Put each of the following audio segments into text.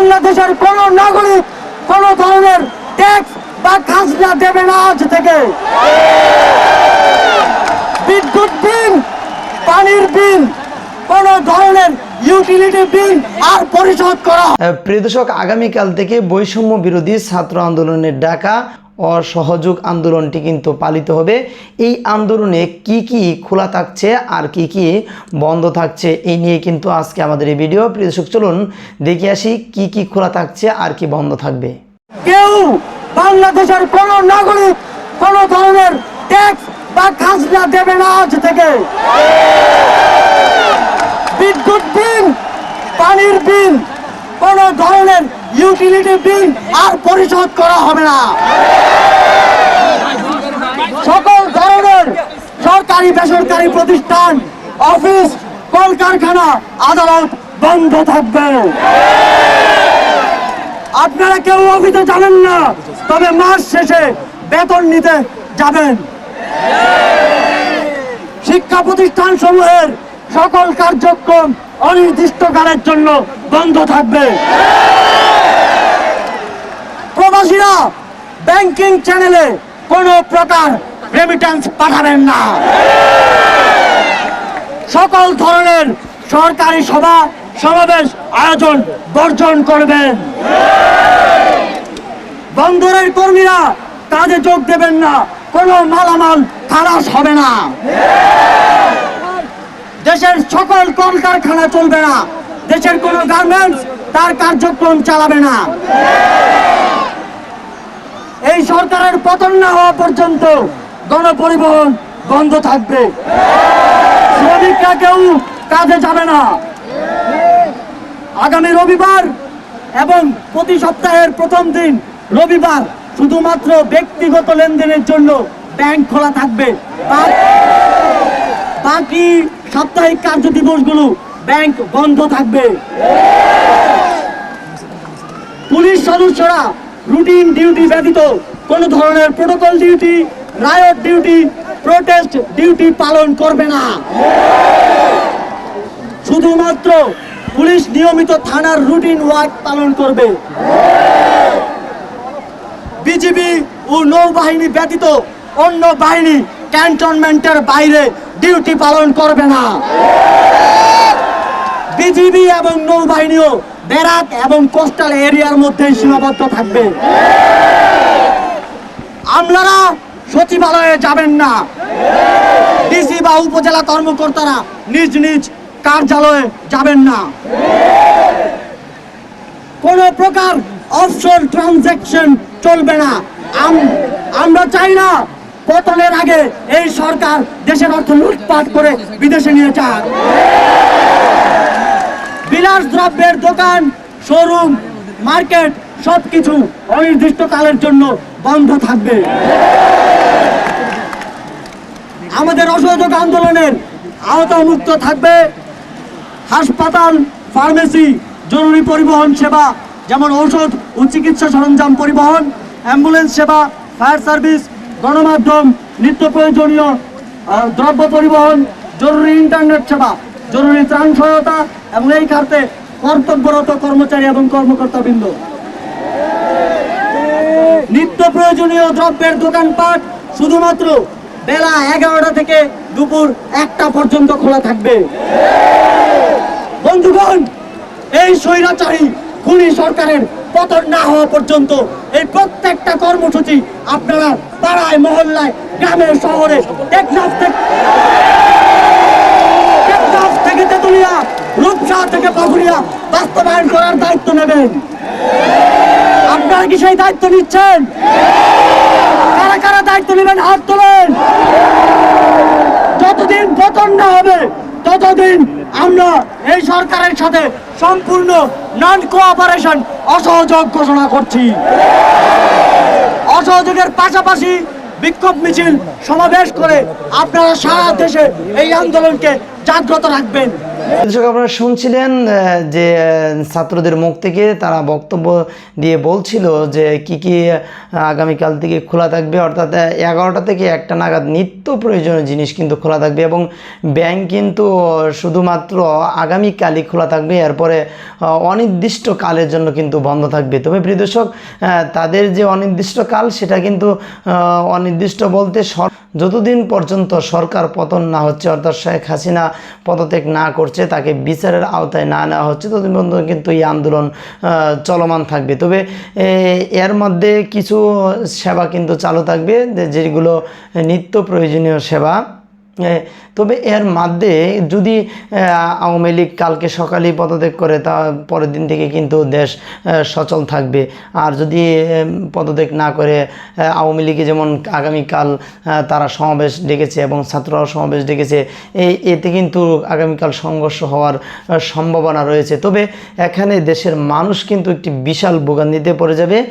বাংলাদেশের কোন নাগরিক কোন ধরনের ট্যাক্স বা খাজনা দেবে না আজ থেকে। বিদ্যুৎ বিল, পানির বিল, কোন ধরনের প্রিয় দর্শক, আগামীকাল থেকে বৈষম্য বিরোধী ছাত্র আন্দোলনের ডাকা অসহযোগ আন্দোলনটি কিন্তু পালিত হবে। এই আন্দোলনে কি কি খোলা থাকছে আর কি কি বন্ধ থাকছে, এই নিয়ে কিন্তু আজকে আমাদের এই ভিডিও। প্রিয় দর্শক, চলুন দেখে আসি কি কি খোলা থাকছে আর কি বন্ধ থাকবে। কেউ বাংলাদেশের কোন নাগরিক কোন ধরনের ট্যাক্স বা খাজনা দেবে না আজ থেকে। বিদ্যুৎ বিল, পানির বিল কোন ধরনের ইউটিলিটি বিল আর পরিশোধ করা হবে না। সকল ধরনের সরকারি, বেসরকারি প্রতিষ্ঠান, অফিস, কলকারখানা, আদালত বন্ধ থাকবে। আপনারা কেউ অফিসে যাবেন না, তবে মাস শেষে বেতন নিতে যাবেন। শিক্ষা প্রতিষ্ঠান সমূহের সকল কার্যক্রম অনির্দিষ্টকালের জন্য বন্ধ থাকবে। প্রবাসীরা ব্যাংকিং চ্যানেলে কোনো প্রকার রেমিটেন্স পাঠাবেন না। সকল ধরনের সরকারি সভা, সমাবেশ, আয়োজন বর্জন করবেন। বন্দরের কর্মীরা কাজে যোগ দেবেন না, কোনো মালামাল খালাস হবে না। দেশের সকল কলকারখানা চলবে না। দেশের কোন গার্মেন্টস তার কার্যক্রম চালাবে না। এই সরকারের পতন না হওয়া পর্যন্ত গণপরিবহন বন্ধ থাকবে। শ্রমিকরা কেউ কাজে যাবে না। আগামী রবিবার এবং প্রতি সপ্তাহের প্রথম দিন রবিবার শুধুমাত্র ব্যক্তিগত লেনদেনের জন্য ব্যাংক খোলা থাকবে। বাকি সাপ্তাহিক কার্য দিবসগুলো ব্যাংক বন্ধ থাকবে। পুলিশ সদস্যরা রুটিন ডিউটি ব্যতীত কোনো ধরনের protocol duty riot duty, protest duty পালন করবে না। শুধুমাত্র পুলিশ নিয়মিত থানার রুটিন ওয়ার্ক পালন করবে। বিজিবি ও নৌবাহিনী ব্যতীত অন্য বাহিনী ক্যান্টনমেন্টের বাইরে ডিউটি পালন করবে না। বিজিবি এবং নৌবাহিনীও ব্যারাক এবং কোস্টাল এরিয়ার মধ্যে সীমাবদ্ধ থাকবে। আমলারা সচিবালয়ে যাবেন না। ডিসি বা উপজেলা কর্মকর্তারা নিজ নিজ কার্যালয়ে যাবেন না। কোন প্রকার অফশোর ট্রানজ্যাকশন চলবে না। আম- আমরা চাই না পতনের আগে এই সরকার দেশের অর্থ লুটপাট করে বিদেশে নিয়ে যাক। বিলাস দ্রব্যের দোকান শোরুম মার্কেট সবকিছু অনির্দিষ্টকালের জন্য বন্ধ থাকবে। আমাদের অসহযোগ আন্দোলনের আওতামুক্ত থাকবে। হাসপাতাল ফার্মেসি জরুরি পরিবহন সেবা, যেমন ঔষধ ও চিকিৎসা সরঞ্জাম পরিবহন অ্যাম্বুলেন্স সেবা ফায়ার সার্ভিস গণমাধ্যম, নিত্য প্রয়োজনীয় দ্রব্য পরিবহন, জরুরি ইন্টারনেট সেবা। জরুরি ত্রাণ সহায়তা এবং এই খাতে কর্তব্যরত কর্মচারী এবং কর্মকর্তাবৃন্দ। নিত্য প্রয়োজনীয় দ্রব্যের দোকানপাট শুধুমাত্র বেলা এগারোটা থেকে দুপুর একটা পর্যন্ত খোলা থাকবে। বন্ধুগণ, এই স্বৈরাচারী খুনি সরকারের পতন না হওয়া পর্যন্ত এই প্রত্যেকটা কর্মসূচি আপনারা পাড়ায়, মহল্লায়, গ্রামের শহরে, টেকনাফ থেকে টেকনাফ থেকে তেতুলিয়া রূপসা থেকে পাকুড়িয়া বাস্তবায়ন করার দায়িত্ব নেবেন। আপনারা কি সেই দায়িত্ব নিচ্ছেন? কারা কারা দায়িত্ব নেবেন? হাত তোলেন। যতদিন পতন না হবে, ততদিন আমরা এই সরকারের সাথে সম্পূর্ণ নন কোঅপারেশন অসহযোগ ঘোষণা করছি। অসহযোগের পাশাপাশি বিক্ষোভ মিছিল সমাবেশ করে আপনারা সারা দেশে এই আন্দোলনকে জাগ্রত রাখবেন। দর্শক আপনারা শুনছিলেন যে ছাত্রদের মুখ থেকে তারা বক্তব্য দিয়ে বলছিল যে কি কি আগামীকাল থেকে খোলা থাকবে। অর্থাৎ এগারোটা থেকে একটা নাগাদ নিত্য প্রয়োজনীয় জিনিস কিন্তু খোলা থাকবে এবং ব্যাংক কিন্তু শুধুমাত্র আগামীকালই খোলা থাকবে। এরপরে আহ, অনির্দিষ্ট কালের জন্য কিন্তু বন্ধ থাকবে। তবে প্রিয় দর্শক তাদের যে অনির্দিষ্ট কাল সেটা কিন্তু অনির্দিষ্ট বলতে যতদিন পর্যন্ত সরকার পতন না হচ্ছে, অর্থাৎ শেখ হাসিনা পদত্যাগ না করছে, তাকে বিচারের আওতায় না নেওয়া হচ্ছে, ততদিন পর্যন্ত কিন্তু এই আন্দোলন চলমান থাকবে। তবে এর মধ্যে কিছু সেবা কিন্তু চালু থাকবে যেগুলো নিত্য প্রয়োজনীয় সেবা। তবে এর মধ্যে যদি আওয়ামী লীগ কালকে সকালেই পদত্যাগ করে তা পরের দিন থেকে কিন্তু দেশ সচল থাকবে। আর যদি পদত্যাগ না করে আওয়ামী লীগে যেমন আগামীকাল তারা সমাবেশ ডেকেছে এবং ছাত্ররাও সমাবেশ ডেকেছে এই এতে কিন্তু আগামীকাল সংঘর্ষ হওয়ার সম্ভাবনা রয়েছে। তবে এখানে দেশের মানুষ কিন্তু একটি বিশাল ভোগান্তিতে পড়ে যাবে। আহ,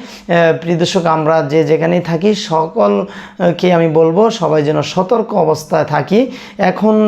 প্রিয় দর্শক আমরা যে যেখানেই থাকি সকলকে আমি বলব সবাই যেন সতর্ক অবস্থায় থাকি। এখন